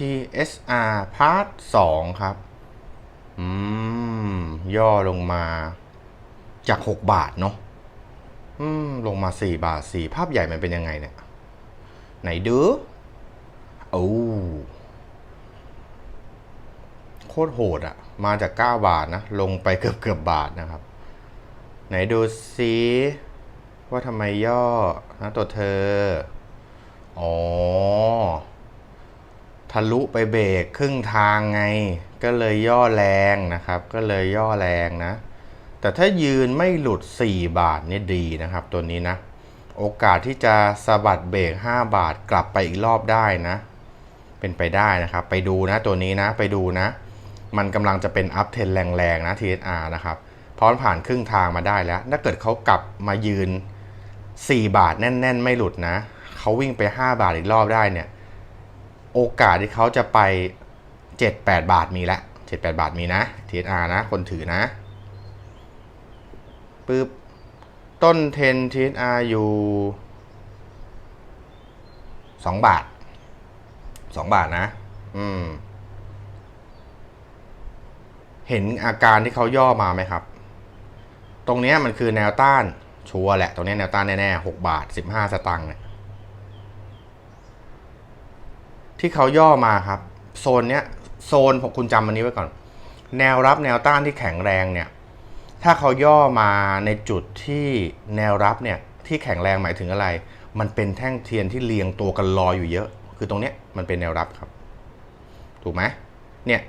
TSR พาร์ท2ครับ อืม ย่อลงมาจาก 6 บาทเนาะอืม ลงมา 4 บาท 4 ภาพใหญ่มันเป็นยังไงเนี่ย ไหนดูโอ้โคตรโหดอะมาจาก 9 บาทนะ ลงไปเกือบเกือบบาทนะครับ ไหนดูซิว่าทำไมย่อนะตัวเธอ อ๋อ ทะลุไปเบรกครึ่งทางไง ก็เลยย่อแรงนะครับ ก็เลยย่อแรงนะ แต่ถ้ายืนไม่หลุด 4 บาทนี่ดีนะครับ ตัวนี้นะ โอกาสที่จะสะบัดเบรก5 บาทกลับไปอีกรอบได้นะ เป็นไปได้นะครับ ไปดูนะตัวนี้นะไปดูนะ มันกำลังจะเป็นอัพเทนแรงๆนะ TSR นะครับพราะมันผ่านครึ่งทางมาได้แล้ว ถ้าเกิดเขากลับมายืน 4 บาทแน่น ๆ ไม่หลุดนะเขาวิ่งไป 5 บาทอีกรอบได้เนี่ย โอกาสที่เขาจะไป 7-8 บาทมีละ7-8 บาทมีนะ TSR นะ คนถือนะปึ๊บต้นเทน TSR อยู่ 2 บาท 2 บาทนะ อืม เห็นอาการที่เขาย่อมาไหมครับ ตรงนี้มันคือแนวต้านชัวร์แหละ ตรงนี้แนวต้านแน่ๆ6บาท 15 สตังค์เนี่ย ที่เขาย่อมาครับ โซนเนี้ยโซนผมคุณจำอันนี้ไว้ก่อน แนวรับแนวต้านที่แข็งแรงเนี่ย ถ้าเขาย่อมาในจุดที่แนวรับเนี่ยที่แข็งแรงหมายถึงอะไร มันเป็นแท่งเทียนที่เรียงตัวกันรออยู่เยอะ คือตรงเนี้ยมันเป็นแนวรับครับ ถูกไหมเนี่ย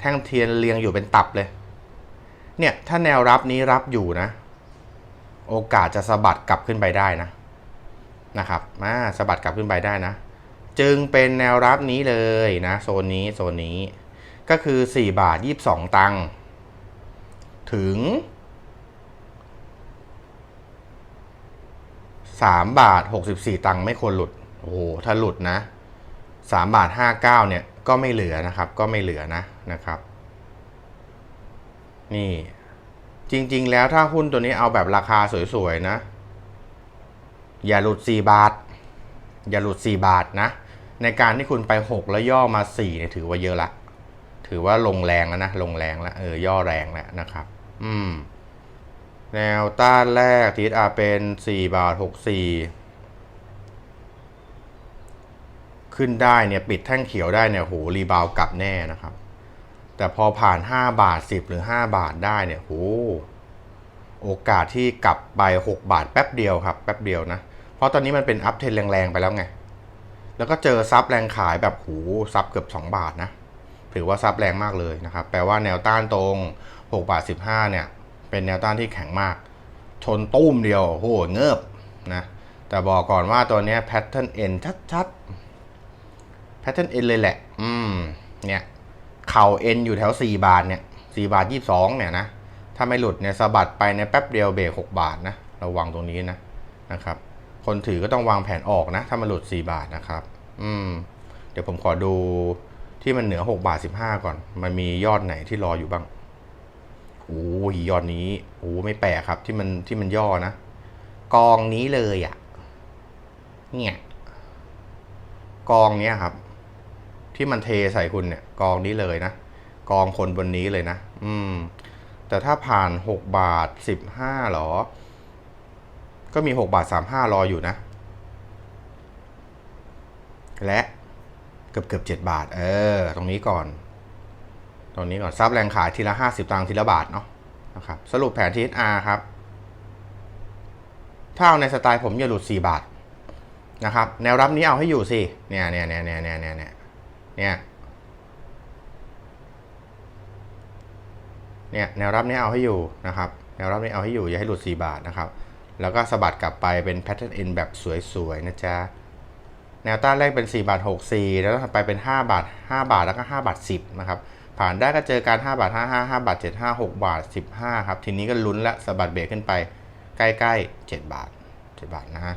แท่งเทียนเรียงอยู่เป็นตับเลย เนี่ยถ้าแนวรับนี้รับอยู่นะ โอกาสจะสะบัดกลับขึ้นไปได้นะนะครับมาสะบัดกลับขึ้นไปได้นะ จึงเป็นแนวรับนี้เลยนะ โซนนี้โซนนี้ก็คือ 4 บาท 22 ตังค์ถึง 3 บาท 64 ตังค์ไม่ควรหลุด โอ้โห ถ้าหลุดนะ 3 บาท 59 เนี่ย ก็ไม่เหลือนะครับ ก็ไม่เหลือนะนะครับ นี่จริง ๆ แล้วถ้าหุ้นตัวนี้เอาแบบราคาสวย ๆ นะ อย่าหลุด 4 บาท อย่าหลุด 4 บาทนะ ในการที่คุณไป 6 แล้วย่อมา4เนี่ยถือว่าเยอะละ ถือว่าลงแรงแล้วนะ ลงแรงแล้วเออย่อแรงแล้วนะครับ อืม แนวต้านแรกทีอาเป็น 4 บาท 64 ขึ้นได้เนี่ยปิดแท่งเขียวได้เนี่ยโหรีบาวกลับแน่นะครับ แต่พอผ่าน 5 บาท 10 หรือ 5 บาทได้เนี่ยโหโอกาสที่กลับไป 6 บาทแป๊บเดียวครับ แป๊บเดียวนะ เพราะตอนนี้มันเป็นอัพเทนแรงๆไปแล้วไง แล้วก็เจอซับแรงขายแบบหูซับเกือบ 2 บาทนะ ถือว่าซับแรงมากเลยนะครับ แปลว่าแนวต้านตรง 6 บาท 15 เนี่ย เป็นแนวต้านที่แข็งมาก ชนตุ้มเดียวโหเงือบนะ แต่บอกก่อนว่าตัวนี้ย pattern N ชัดๆ pattern N เอ็นเลยแหละ อืม เนี่ย เข่า N อยู่แถว 4 บาทเนี่ย4บาท 22 เนี่ยนะ ถ้าไม่หลุดเนี่ยสะบัดไปในแป๊บเดียวเบรก6บาทนะ ระวังตรงนี้นะนะครับ คนถือก็ต้องวางแผนออกนะ ถ้ามันหลุด 4 บาทนะครับ อืม เดี๋ยวผมขอดูที่มันเหนือ 6 บาท 15 ก่อน มันมียอดไหนที่รออยู่บ้าง โอ้ยยอดนี้ โอ้ไม่แปลกครับ ที่มันที่มันย่อนะ กองนี้เลยอะ่ะ เนี่ย กองเนี้ยครับ ที่มันเทใส่คุณเนี่ย กองนี้เลยนะ กองคนบนนี้เลยนะ อืม แต่ถ้าผ่าน 6 บาท 15หรอ ก็มี 6 บาท 35 รออยู่นะ และเกือบเกือบ7บาท เออ ตรงนี้ก่อน ตรงนี้ก่อนซับแรงขายทีละ 50 ตังค์ทีละบาทเนาะนะครับสรุปแผน TSR ครับ ถ้าเอาในสไตล์ผมอย่าหลุด 4 บาทนะครับ แนวรับนี้เอาให้อยู่สิ เนี่ยเนี่ยเนี่ยเนี่ยเนี่ยเนี่ยเนี่ยเนี่ยเนี่ยแนวรับนี้เอาให้อยู่นะครับ แนวรับนี้เอาให้อยู่อย่าให้หลุด 4 บาทนะครับ แล้วก็สะบัดกลับไปเป็น pattern N แบบสวยๆนะจ๊ะ แนวต้านแรกเป็น 4 บาท 64 แล้วถัดไปเป็น 5 บาท 5 บาทแล้วก็ 5 บาท 10 นะครับ ผ่านได้ก็เจอการ 5 บาท 55 5 บาท 75 6 บาท 15 ครับ ทีนี้ก็ลุ้นและสะบัดเบรกขึ้นไปใกล้ๆ 7 บาท 7 บาทนะฮะ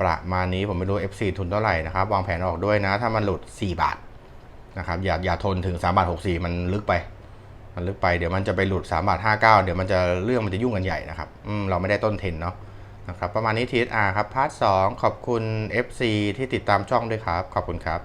ประมาณนี้ผมไม่รู้ FC ทุนเท่าไหร่นะครับ วางแผนออกด้วยนะ ถ้ามันหลุด 4 บาทนะครับ อย่าอย่าทนถึง 3 บาท 64 มันลึกไป มันลึกไปเดี๋ยวมันจะไปหลุด3บาท59 เดี๋ยวมันจะเรื่องมันจะยุ่งกันใหญ่นะครับอืมเราไม่ได้ต้นเทนเนาะนะครับประมาณนี้ TSR ครับพาร์ทสขอบคุณ FC ที่ติดตามช่องด้วยครับ ขอบคุณครับ